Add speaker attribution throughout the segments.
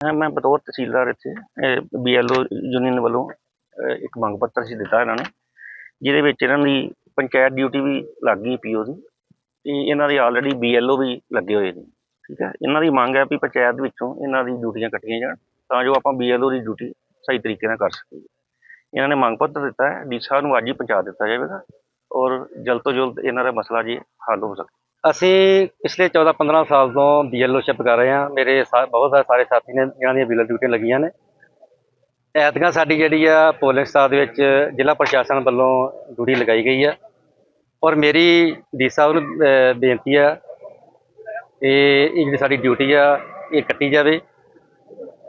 Speaker 1: ਹਾਂ ਮੈਂ ਬਤੌਰ ਤਹਿਸੀਲਦਾਰ ਇੱਥੇ ਬੀਐਲਓ ਯੂਨੀਅਨ ਵੱਲੋਂ ਇੱਕ ਮੰਗ ਪੱਤਰ ਸੀ ਦਿੱਤਾ ਇਹਨਾਂ ਨੇ, ਜਿਹਦੇ ਵਿੱਚ ਇਹਨਾਂ ਦੀ ਪੰਚਾਇਤ ਡਿਊਟੀ ਵੀ ਲੱਗ ਗਈ ਪੀਓ ਦੀ ਤੇ ਇਹਨਾਂ ਦੇ ਆਲਰੇਡੀ ਬੀਐਲਓ ਵੀ ਲੱਗੇ ਹੋਏ ਨੇ, ਠੀਕ ਹੈ? ਇਹਨਾਂ ਦੀ ਮੰਗ ਹੈ ਵੀ ਪੰਚਾਇਤ ਵਿੱਚੋਂ ਇਹਨਾਂ ਦੀ ਡਿਊਟੀਆਂ ਕੱਟੀਆਂ ਜਾਣ, ਤਾਂ ਜੋ ਆਪਾਂ ਬੀਐਲਓ ਦੀ ਡਿਊਟੀ ਸਹੀ ਤਰੀਕੇ ਨਾਲ ਕਰ ਸਕੀਏ। ਇਹਨਾਂ ਨੇ ਮੰਗ ਪੱਤਰ ਦਿੱਤਾ ਹੈ, ਡੀ ਸਾਹਿਬ ਨੂੰ ਅੱਜ ਹੀ ਪਹੁੰਚਾ ਦਿੱਤਾ ਜਾਵੇਗਾ ਔਰ ਜਲਦ ਤੋਂ ਜਲਦ ਇਹਨਾਂ ਦਾ ਮਸਲਾ ਜੀ ਹੱਲ ਹੋ ਸਕੇ।
Speaker 2: ਅਸੀਂ ਪਿਛਲੇ 14-15 ਸਾਲ ਤੋਂ ਬੀਐਲਓਸ਼ਿਪ ਕਰ ਰਹੇ ਹਾਂ। ਮੇਰੇ ਸਾ- ਬਹੁਤ ਸਾਰੇ ਸਾਰੇ ਸਾਥੀ ਨੇ ਜਿਨ੍ਹਾਂ ਦੀਆਂ ਬੀਐਲ ਡਿਊਟੀਆਂ ਲੱਗੀਆਂ ਨੇ। ਐਤਕਾਂ ਸਾਡੀ ਜਿਹੜੀ ਆ, ਪੋਲਿੰਗ ਸਟਾਫ ਦੇ ਵਿੱਚ ਜ਼ਿਲ੍ਹਾ ਪ੍ਰਸ਼ਾਸਨ ਵੱਲੋਂ ਡਿਊਟੀ ਲਗਾਈ ਗਈ ਆ। ਔਰ ਮੇਰੀ ਡੀ ਸਾਹਿਬ ਨੂੰ ਬੇਨਤੀ ਆ ਕਿ ਇਹ ਜਿਹੜੀ ਸਾਡੀ ਡਿਊਟੀ ਆ, ਇਹ ਕੱਟੀ ਜਾਵੇ।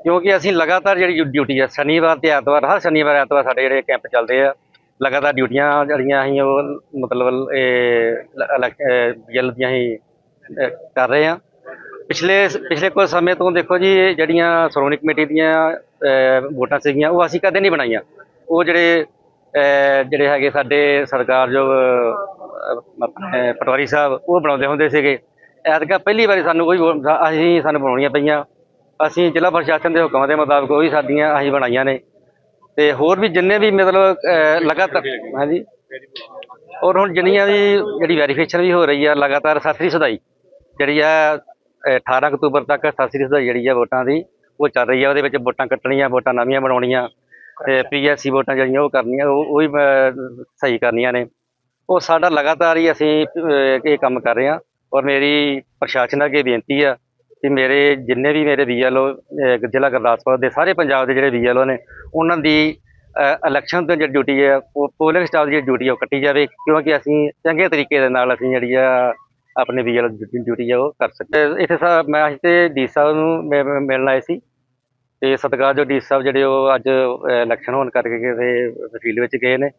Speaker 2: ਕਿਉਂਕਿ ਅਸੀਂ ਲਗਾਤਾਰ ਜਿਹੜੀ ਡਿਊਟੀ ਆ, ਸ਼ਨੀਵਾਰ ਤੇ ਐਤਵਾਰ, ਹਰ ਸ਼ਨੀਵਾਰ ਐਤਵਾਰ ਸਾਡੇ ਜਿਹੜੇ ਕੈਂਪ ਚੱਲਦੇ ਆ। ਲਗਾਤਾਰ ਡਿਊਟੀਆਂ ਜਿਹੜੀਆਂ ਅਸੀਂ ਉਹ ਮਤਲਬ, ਇਹ ਬੀਐਲ ਦੀਆਂ ਅਸੀਂ ਕਰ ਰਹੇ ਹਾਂ। ਪਿਛਲੇ ਪਿਛਲੇ ਕੁਝ ਸਮੇਂ ਤੋਂ ਦੇਖੋ ਜੀ, ਜਿਹੜੀਆਂ ਸ਼੍ਰੋਮਣੀ ਕਮੇਟੀ ਦੀਆਂ ਵੋਟਾਂ ਸੀਗੀਆਂ, ਉਹ ਅਸੀਂ ਕਦੇ ਨਹੀਂ ਬਣਾਈਆਂ। ਉਹ ਜਿਹੜੇ ਜਿਹੜੇ ਹੈਗੇ ਸਾਡੇ ਸਰਕਾਰਯੋਗ ਪਟਵਾਰੀ ਸਾਹਿਬ, ਉਹ ਬਣਾਉਂਦੇ ਹੁੰਦੇ ਸੀਗੇ। ਐਤਕਾਂ ਪਹਿਲੀ ਵਾਰੀ ਸਾਨੂੰ ਕੋਈ ਵੋਟ- ਅਸੀਂ, ਸਾਨੂੰ ਬਣਾਉਣੀਆਂ ਪਈਆਂ। ਅਸੀਂ ਜ਼ਿਲ੍ਹਾ ਪ੍ਰਸ਼ਾਸਨ ਦੇ ਹੁਕਮਾਂ ਦੇ ਮੁਤਾਬਕ ਉਹ ਵੀ ਸਾਡੀਆਂ ਅਸੀਂ ਬਣਾਈਆਂ ਨੇ। ਤੇ ਹੋਰ ਵੀ ਜਿੰਨੇ ਵੀ ਮਤਲਬ ਲਗਾਤਾਰ ਹਾਂਜੀ। ਔਰ ਹੁਣ ਜਿੰਨੀਆਂ ਦੀ ਜਿਹੜੀ ਵੈਰੀਫਿਕੇਸ਼ਨ ਵੀ ਹੋ ਰਹੀ ਆ, ਲਗਾਤਾਰ ਸਰਸਰੀ ਸੁਧਾਈ। ਜਿਹੜੀ ਆ, ਅਹ 18 ਅਕਤੂਬਰ ਤੱਕ ਸਰਸਰੀ ਸੁਧਾਈ ਜਿਹੜੀ ਆ ਵੋਟਾਂ ਦੀ, ਉਹ ਚੱਲ ਰਹੀ ਆ। ਉਹਦੇ ਵਿੱਚ ਵੋਟਾਂ ਕੱਟਣੀਆਂ, ਵੋਟਾਂ ਨਵੀਆਂ ਬਣਾਉਣੀਆਂ ਤੇ ਪੀਐਸਸੀ ਵੋਟਾਂ ਜਿਹੜੀਆਂ ਉਹ ਕਰਨੀਆਂ, ਉਹ ਵੀ ਸਹੀ ਕਰਨੀਆਂ ਨੇ। ਉਹ ਸਾਡਾ ਲਗਾਤਾਰ ਹੀ ਅਸੀਂ ਇਹ ਕੰਮ ਕਰ ਰਹੇ ਹਾਂ। ਔਰ ਮੇਰੀ ਪ੍ਰਸ਼ਾਸਨ ਅੱਗੇ ਬੇਨਤੀ ਆ ਕਿ ਮੇਰੇ ਜਿੰਨੇ ਵੀ ਮੇਰੇ ਬੀਐਲਓ ਜ਼ਿਲ੍ਹਾ ਗੁਰਦਾਸਪੁਰ ਦੇ ਸਾਰੇ ਪੰਜਾਬ ਦੇ ਜਿਹੜੇ ਬੀਐਲਓ ਨੇ ਉਹਨਾਂ ਦੀ ਇਲੈਕਸ਼ਨ ਤੋਂ ਜਿਹੜੀ ਡਿਊਟੀ ਹੈ ਉਹ ਪੋਲਿੰਗ ਸਟਾਫ ਦੀ ਡਿਊਟੀ ਹੈ ਉਹ ਕੱਟੀ ਜਾਵੇ, ਕਿਉਂਕਿ ਅਸੀਂ ਚੰਗੇ ਤਰੀਕੇ ਦੇ ਨਾਲ ਅਸੀਂ ਜਿਹੜੀ ਆ, ਆਪਣੇ ਬੀਐਲ ਡਿਊਟੀ ਹੈ ਉਹ ਕਰ ਸਕਦੇ ਇੱਥੇ ਸਾ, ਮੈਂ ਅੱਜ ਤੇ ਡੀ ਸਾਹਿਬ ਨੂੰ ਮਿ- ਮਿਲਣ ਆਏ ਸੀ। ਤੇ ਜੋ ਡੀ ਸਾਹਿਬ ਜਿਹੜੇ ਉਹ ਅੱਜ ਇਲੈਕਸ਼ਨ ਹੋਣ ਕਰਕੇ ਕਿਸੇ ਫੀਲਡ ਵਿੱਚ ਗਏ ਨੇ।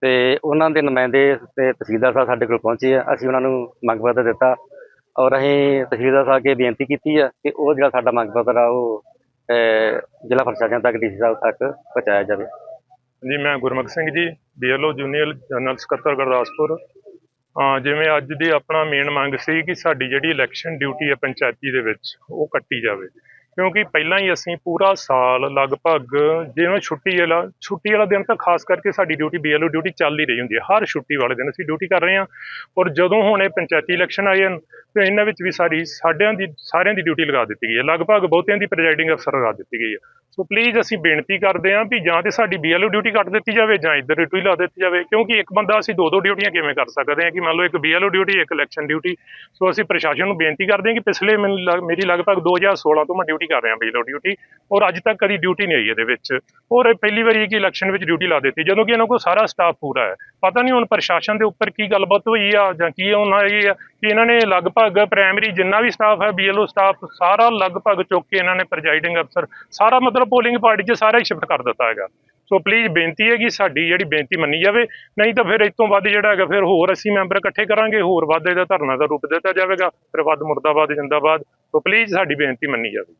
Speaker 2: ਤੇ ਉਹਨਾਂ ਦੇ ਨੁਮਾਇੰਦੇ ਤੇ ਤਹਿਸੀਲਦਾਰ ਸਾਹਿਬ ਸਾਡੇ ਕੋਲ ਪਹੁੰਚੇ ਆ। ਅਸੀਂ ਉਹਨਾਂ ਨੂੰ ਮੰਗ ਪੱਤਰ ਦਿੱਤਾ ਔਰ ਅਸੀਂ ਤਹਿਸੀਲਦਾਰ ਸਾਹਿਬ ਅੱਗੇ ਬੇਨਤੀ ਕੀਤੀ ਆ ਕਿ ਉਹ ਜਿਹੜਾ ਸਾਡਾ ਮੰਗ ਪੱਤਰ ਆ ਉਹ ਜ਼ਿਲ੍ਹਾ ਪ੍ਰਸ਼ਾਸਨ ਤੱਕ, ਡੀਸੀ ਸਾਹਿਬ ਤੱਕ ਪਹੁੰਚਾਇਆ ਜਾਵੇ।
Speaker 3: ਜੀ, ਮੈਂ Gurmukh Singh ji BLO junior general ਸਕੱਤਰ ਗੁਰਦਾਸਪੁਰ। ਜਿਵੇਂ ਅੱਜ ਦੀ ਆਪਣਾ ਮੇਨ ਮੰਗ ਸੀ ਕਿ ਸਾਡੀ ਜਿਹੜੀ ਇਲੈਕਸ਼ਨ ਡਿਊਟੀ ਹੈ ਪੰਚਾਇਤੀ ਦੇ ਵਿੱਚ, ਉਹ ਕੱਟੀ ਜਾਵੇ। ਕਿਉਂਕਿ ਪਹਿਲਾਂ ਹੀ ਅਸੀਂ ਪੂਰਾ ਸਾਲ ਲਗਭਗ ਜਿਵੇਂ ਛੁੱਟੀ ਵਾਲਾ ਛੁੱਟੀ ਵਾਲਾ ਦਿਨ ਤਾਂ ਖਾਸ ਕਰਕੇ ਸਾਡੀ ਡਿਊਟੀ ਬੀਐਲਓ ਡਿਊਟੀ ਚੱਲ ਹੀ ਰਹੀ ਹੁੰਦੀ ਹੈ। ਹਰ ਛੁੱਟੀ ਵਾਲੇ ਦਿਨ ਅਸੀਂ ਡਿਊਟੀ ਕਰ ਰਹੇ ਹਾਂ ਔਰ ਜਦੋਂ ਹੁਣ ਇਹ ਪੰਚਾਇਤੀ ਇਲੈਕਸ਼ਨ ਆਏ ਹਨ, ਤੇ ਇਹਨਾਂ ਵਿੱਚ ਵੀ ਸਾਡੀ, ਸਾਡਿਆਂ ਦੀ, ਸਾਰਿਆਂ ਦੀ ਡਿਊਟੀ ਲਗਾ ਦਿੱਤੀ ਗਈ ਹੈ। ਲਗਭਗ ਬਹੁਤਿਆਂ ਦੀ ਪ੍ਰੈਜ਼ਾਈਡਿੰਗ ਅਫਸਰ ਲਗਾ ਦਿੱਤੀ ਗਈ ਹੈ। ਸੋ ਪਲੀਜ਼ ਅਸੀਂ ਬੇਨਤੀ ਕਰਦੇ ਹਾਂ ਵੀ ਜਾਂ ਤੇ ਸਾਡੀ ਬੀਐਲਓ ਡਿਊਟੀ ਕੱਟ ਦਿੱਤੀ ਜਾਵੇ ਜਾਂ ਇੱਧਰ ਡਿਊਟੀ ਲਾ ਦਿੱਤੀ ਜਾਵੇ, ਕਿਉਂਕਿ ਇੱਕ ਬੰਦਾ ਅਸੀਂ ਦੋ ਦੋ ਡਿਊਟੀਆਂ ਕਿਵੇਂ ਕਰ ਸਕਦੇ ਹਾਂ ਕਿ ਮੰਨ ਲਓ ਇੱਕ ਬੀਐਲਓ ਡਿਊਟੀ ਇੱਕ ਇਲੈਕਸ਼ਨ ਡਿਊਟੀ ਸੋ ਅਸੀਂ ਪ੍ਰਸ਼ਾਸਨ ਨੂੰ ਬੇਨਤੀ ਕਰਦੇ ਹਾਂ ਕਿ ਪਿਛਲੇ ਮੈਨੂੰ ਲੱਗ- ਮੇਰੀ ਲਗਭਗ 2016 ਤੋਂ ਮੈਂ ਡਿਊਟੀ ਕਰ ਰਿਹਾ ਬੀਐਲਓ ਡਿਊਟੀ ਔਰ ਅੱਜ ਤੱਕ ਕਦੀ ਡਿਊਟੀ ਨਹੀਂ ਆਈ ਇਹਦੇ ਵਿੱਚ। ਔਰ ਇਹ ਪਹਿਲੀ ਵਾਰੀ ਹੈ ਕਿ ਇਲੈਕਸ਼ਨ ਵਿੱਚ ਡਿਊਟੀ ਲਾ ਦਿੱਤੀ। ਜਦੋਂ ਕਿ ਇਹਨਾਂ ਕੋਲ ਸਾਰਾ ਸਟਾਫ ਪੂਰਾ ਹੈ। ਪਤਾ ਨਹੀਂ ਹੁਣ ਪ੍ਰਸ਼ਾਸਨ ਦੇ ਉੱਪਰ ਕੀ ਗੱਲਬਾਤ ਹੋਈ ਆ ਜਾਂ ਕੀ ਉਹਨਾਂ ਇਹ ਆ ਕਿ ਇਹਨਾਂ ਨੇ ਲਗਭਗ ਪ੍ਰਾਇਮਰੀ ਜਿੰਨਾ ਵੀ ਸਟਾਫ ਹੈ ਬੀਐਲਓ ਸਟਾਫ ਸਾਰਾ ਲਗਭਗ ਚੁੱਕ ਕੇ ਇਹਨਾਂ ਨੇ ਪ੍ਰੈਜ਼ਾਈਡਿੰਗ ਅਫਸਰ ਸਾਰਾ ਮਤਲਬ ਪੋਲਿੰਗ ਪਾਰਟੀ 'ਚ ਸਾਰਾ ਹੀ ਸ਼ਿਫਟ ਕਰ ਦਿੱਤਾ ਹੈਗਾ। ਸੋ ਪਲੀਜ਼ ਬੇਨਤੀ ਹੈ ਕਿ ਸਾਡੀ ਜਿਹੜੀ ਬੇਨਤੀ ਮੰਨੀ ਜਾਵੇ। ਨਹੀਂ ਤਾਂ ਫਿਰ ਇਸ ਤੋਂ ਵੱਧ ਜਿਹੜਾ ਹੈਗਾ ਫਿਰ ਹੋਰ ਅਸੀਂ ਮੈਂਬਰ ਇਕੱਠੇ ਕਰਾਂਗੇ, ਹੋਰ ਵੱਧ ਇਹਦਾ ਧਰਨਾ ਦਾ ਰੂਪ ਦਿੱਤਾ ਜਾਵੇਗਾ। ਫਿਰ ਵੱਧ ਮੁਰਦਾਬਾਦ, ਜਿੰਦਾਬਾਦ। ਸੋ ਪਲੀਜ਼ ਸਾਡੀ ਬੇਨਤੀ ਮੰਨੀ ਜਾਵੇ।